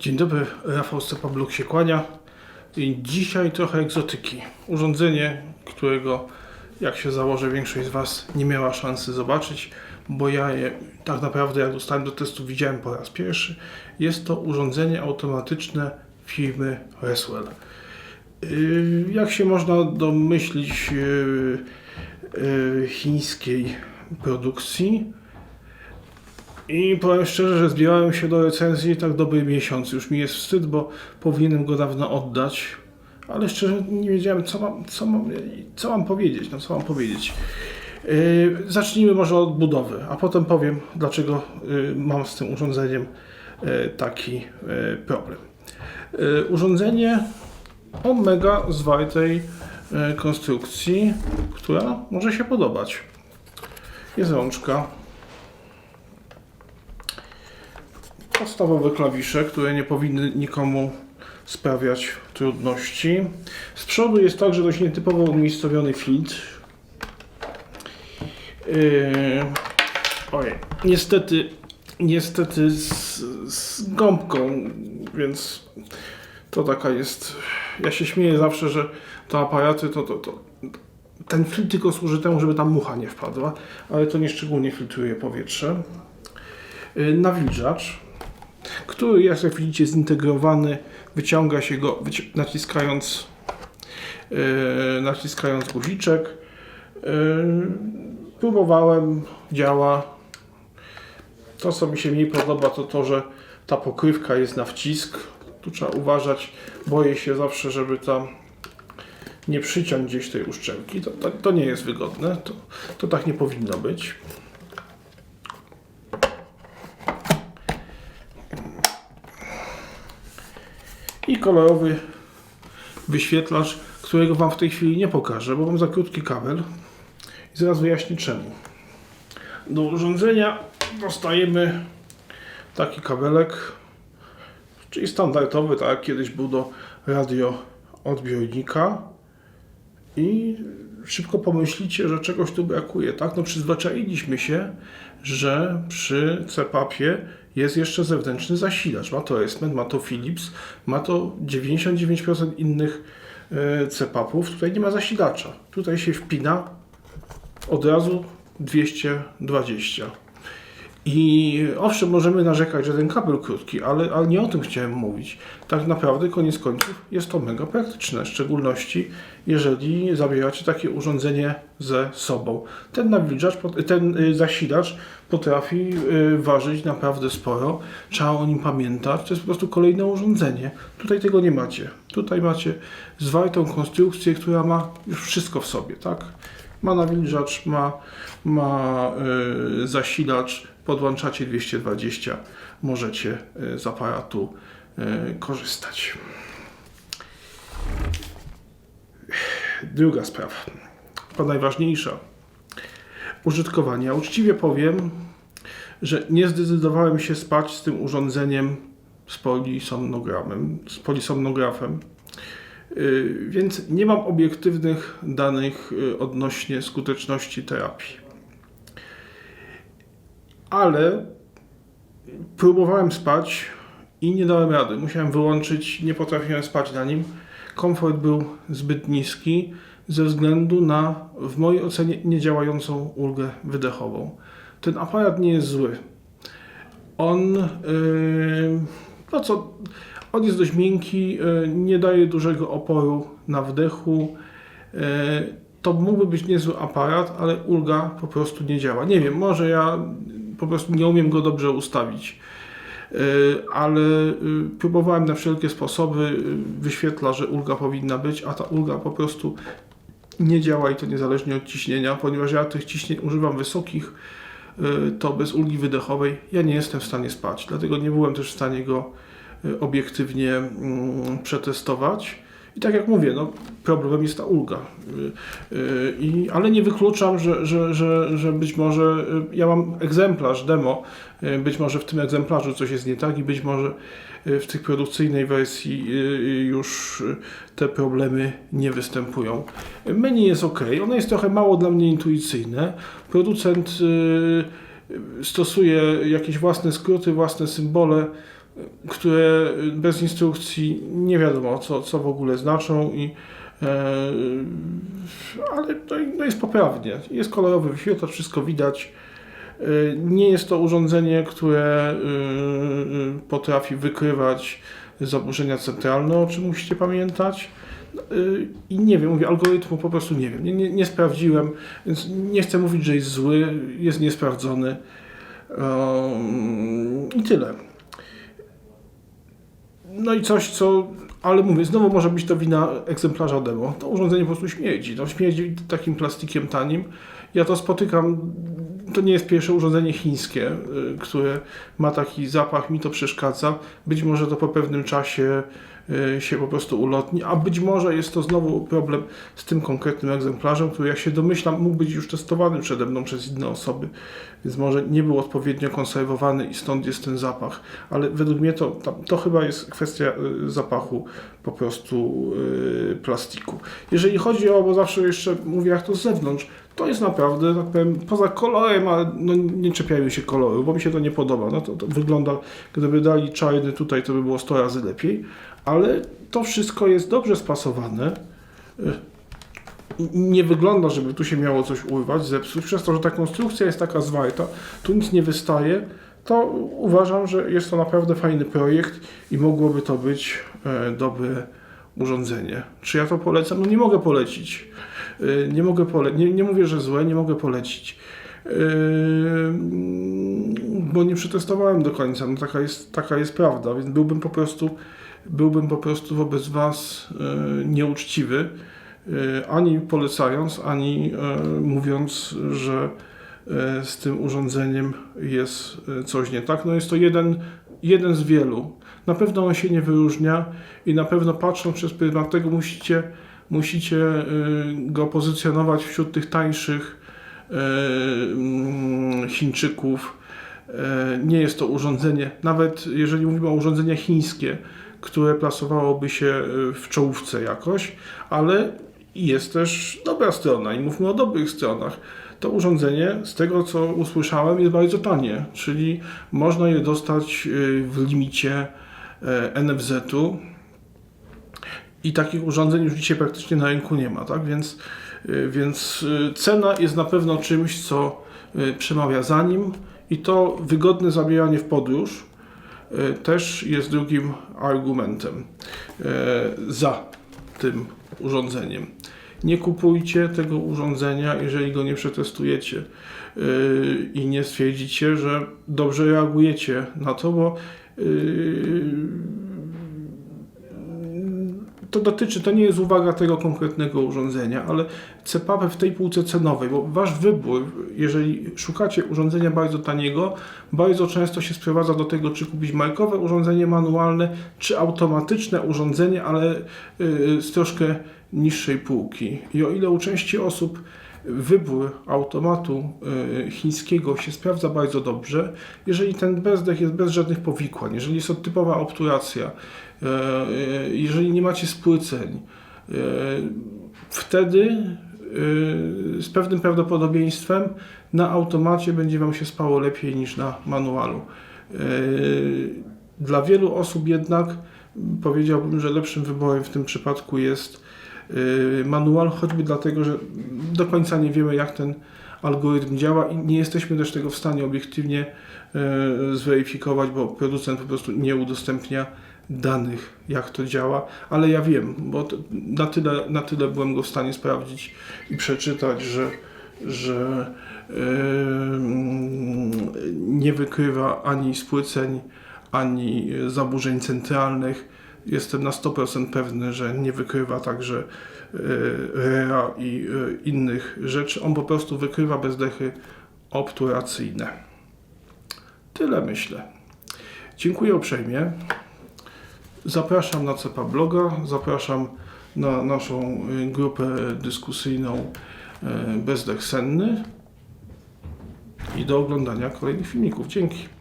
Dzień dobry, Rafał Stepabluk się kłania. I dzisiaj trochę egzotyki. Urządzenie, którego jak się założę większość z Was nie miała szansy zobaczyć, bo ja je tak naprawdę jak dostałem do testu widziałem po raz pierwszy. Jest to urządzenie automatyczne firmy Reswell. Yy, Jak się można domyślić yy, yy, chińskiej produkcji, i powiem szczerze, że zbierałem się do recenzji tak dobry miesiąc. Już mi jest wstyd, bo powinienem go dawno oddać. Ale szczerze nie wiedziałem, co mam, co mam, co mam powiedzieć. No, co mam powiedzieć. Yy, zacznijmy może od budowy, a potem powiem, dlaczego yy, mam z tym urządzeniem yy, taki yy, problem. Yy, urządzenie o mega zwartej yy, konstrukcji, która może się podobać. Jest rączka, podstawowe klawisze, które nie powinny nikomu sprawiać trudności. Z przodu jest także dość nietypowo umiejscowiony filtr. Yy, ojej, niestety, niestety z, z gąbką, więc to taka jest. Ja się śmieję zawsze, że te aparaty to, to, to ten filtr tylko służy temu, żeby tam mucha nie wpadła, ale to nie szczególnie filtruje powietrze. Yy, nawilżacz który jest jak widzicie zintegrowany, wyciąga się go wyci- naciskając, yy, naciskając guziczek. Yy, próbowałem, działa. To co mi się mniej podoba to to, że ta pokrywka jest na wcisk. Tu trzeba uważać, boję się zawsze, żeby tam nie przyciąć gdzieś tej uszczelki. To, to, to nie jest wygodne, to, to tak nie powinno być. I kolorowy wyświetlacz, którego Wam w tej chwili nie pokażę, bo mam za krótki kabel i zaraz wyjaśnię czemu. Do urządzenia dostajemy taki kabelek, czyli standardowy, tak jak kiedyś był do radio odbiornika i szybko pomyślicie, że czegoś tu brakuje, tak? No przyzwyczailiśmy się, że przy CPAP-ie jest jeszcze zewnętrzny zasilacz. Ma to Esment, ma to Philips, ma to 99% innych e, CPAP-ów. Tutaj nie ma zasilacza. Tutaj się wpina od razu 220. I owszem, możemy narzekać, że ten kabel krótki, ale, ale nie o tym chciałem mówić. Tak naprawdę, koniec końców, jest to mega praktyczne, w szczególności jeżeli zabieracie takie urządzenie ze sobą. Ten nawilżacz, ten y, zasilacz potrafi y, ważyć naprawdę sporo. Trzeba o nim pamiętać. To jest po prostu kolejne urządzenie. Tutaj tego nie macie. Tutaj macie zwartą konstrukcję, która ma już wszystko w sobie, tak? Ma nawilżacz, ma, ma y, zasilacz, podłączacie 220, możecie y, z aparatu y, korzystać. Druga sprawa, to najważniejsza. Użytkowanie. Uczciwie powiem, że nie zdecydowałem się spać z tym urządzeniem z polisomnogramem, z polisomnografem. Y, Więc nie mam obiektywnych danych odnośnie skuteczności terapii. Ale próbowałem spać i nie dałem rady. Musiałem wyłączyć, nie potrafiłem spać na nim. Komfort był zbyt niski ze względu na, w mojej ocenie, niedziałającą ulgę wydechową. Ten aparat nie jest zły. On, yy, no co, on jest dość miękki, yy, nie daje dużego oporu na wdechu. Yy, to mógłby być niezły aparat, ale ulga po prostu nie działa. Nie wiem, może ja po prostu nie umiem go dobrze ustawić. Yy, ale yy, próbowałem na wszelkie sposoby, yy, wyświetla, że ulga powinna być, a ta ulga po prostu nie działa i to niezależnie od ciśnienia, ponieważ ja tych ciśnień używam wysokich, to bez ulgi wydechowej ja nie jestem w stanie spać, dlatego nie byłem też w stanie go obiektywnie mm, przetestować. I tak jak mówię, no, problemem jest ta ulga. Yy, yy, i, ale nie wykluczam, że, że, że, że być może yy, ja mam egzemplarz demo, być może w tym egzemplarzu coś jest nie tak i być może w tej produkcyjnej wersji już te problemy nie występują. Menu jest ok, ono jest trochę mało dla mnie intuicyjne. Producent stosuje jakieś własne skróty, własne symbole które bez instrukcji nie wiadomo, co, co w ogóle znaczą i e, ale i- no jest poprawnie. Jest kolorowy wyświetlacz, wszystko widać. E, Nie jest to urządzenie, które e, potrafi wykrywać zaburzenia centralne, o czym musicie pamiętać. I nie wiem, mówię, algorytmu po prostu nie wiem. Nie, nie, nie sprawdziłem, więc nie chcę mówić, że jest zły, jest niesprawdzony. I tyle. No i coś, co. Ale mówię, znowu może być to wina egzemplarza demo. To urządzenie po prostu śmierdzi. No, śmierdzi takim plastikiem tanim. Ja to spotykam. To nie jest pierwsze urządzenie chińskie, y, które ma taki zapach, mi to przeszkadza. Być może to po pewnym czasie się po prostu ulotni, a być może jest to znowu problem z tym konkretnym egzemplarzem, który jak się domyślam mógł być już testowany przede mną przez inne osoby, więc może nie był odpowiednio konserwowany i stąd jest ten zapach, ale według mnie to, to, to chyba jest kwestia y, zapachu po prostu y, plastiku. Jeżeli chodzi o, bo zawsze jeszcze mówię jak to z zewnątrz, to jest naprawdę, tak powiem, poza kolorem, ale no nie czepiajmy się koloru, bo mi się to nie podoba. No to, to wygląda, gdyby dali czarny tutaj, to by było 100 razy lepiej, ale to wszystko jest dobrze spasowane. Y, Nie wygląda, żeby tu się miało coś urwać, zepsuć, przez to, że ta konstrukcja jest taka zwarta, tu nic nie wystaje, to uważam, że jest to naprawdę fajny projekt i mogłoby to być e, dobre urządzenie. Czy ja to polecam? No nie mogę polecić. E, Nie mogę pole nie, nie mówię, że złe, nie mogę polecić. Yy, bo nie przetestowałem do końca, no taka jest, taka jest prawda, więc byłbym po prostu byłbym po prostu wobec Was yy, nieuczciwy, yy, ani polecając, ani yy, mówiąc, że z tym urządzeniem jest coś nie tak. No jest to jeden, jeden z wielu. Na pewno on się nie wyróżnia i na pewno patrząc przez pryzmat tego musicie, musicie go pozycjonować wśród tych tańszych mm, Chińczyków. E, Nie jest to urządzenie, nawet jeżeli mówimy o urządzeniach chińskie, które plasowałoby się e, w czołówce jakoś, ale jest też dobra strona i mówmy o dobrych stronach. To urządzenie, z tego co usłyszałem, jest bardzo tanie, czyli można je dostać e, w limicie e, NFZ-u i takich urządzeń już dzisiaj praktycznie na rynku nie ma, tak? Więc, więc cena jest na pewno czymś, co przemawia za nim i to wygodne zabieranie w podróż też jest drugim argumentem y, za tym urządzeniem. Nie kupujcie tego urządzenia, jeżeli go nie przetestujecie y, i nie stwierdzicie, że dobrze reagujecie na to, bo to dotyczy, to nie jest uwaga tego konkretnego urządzenia, ale CPAP w tej półce cenowej, bo wasz wybór, jeżeli szukacie urządzenia bardzo taniego, bardzo często się sprowadza do tego, czy kupić markowe urządzenie manualne, czy automatyczne urządzenie, ale yy, z troszkę niższej półki. I o ile u części osób wybór automatu y, chińskiego się sprawdza bardzo dobrze, jeżeli ten bezdech jest bez żadnych powikłań, jeżeli jest to typowa obturacja, y, y, jeżeli nie macie spłyceń, wtedy z pewnym prawdopodobieństwem na automacie będzie Wam się spało lepiej niż na manualu. Dla wielu osób jednak powiedziałbym, że lepszym wyborem w tym przypadku jest manual, choćby dlatego, że do końca nie wiemy, jak ten algorytm działa i nie jesteśmy też tego w stanie obiektywnie y, zweryfikować, bo producent po prostu nie udostępnia danych, jak to działa, ale ja wiem, bo na, tyle, na tyle byłem go w stanie sprawdzić i przeczytać, że, że y, nie wykrywa ani spłyceń, ani zaburzeń centralnych. Jestem na 100% pewny, że nie wykrywa także y, REA i y, innych rzeczy. On po prostu wykrywa bezdechy obturacyjne. Tyle myślę. Dziękuję uprzejmie. Zapraszam na CEPA bloga, zapraszam na naszą y, grupę dyskusyjną Bezdech Senny i do oglądania kolejnych filmików. Dzięki.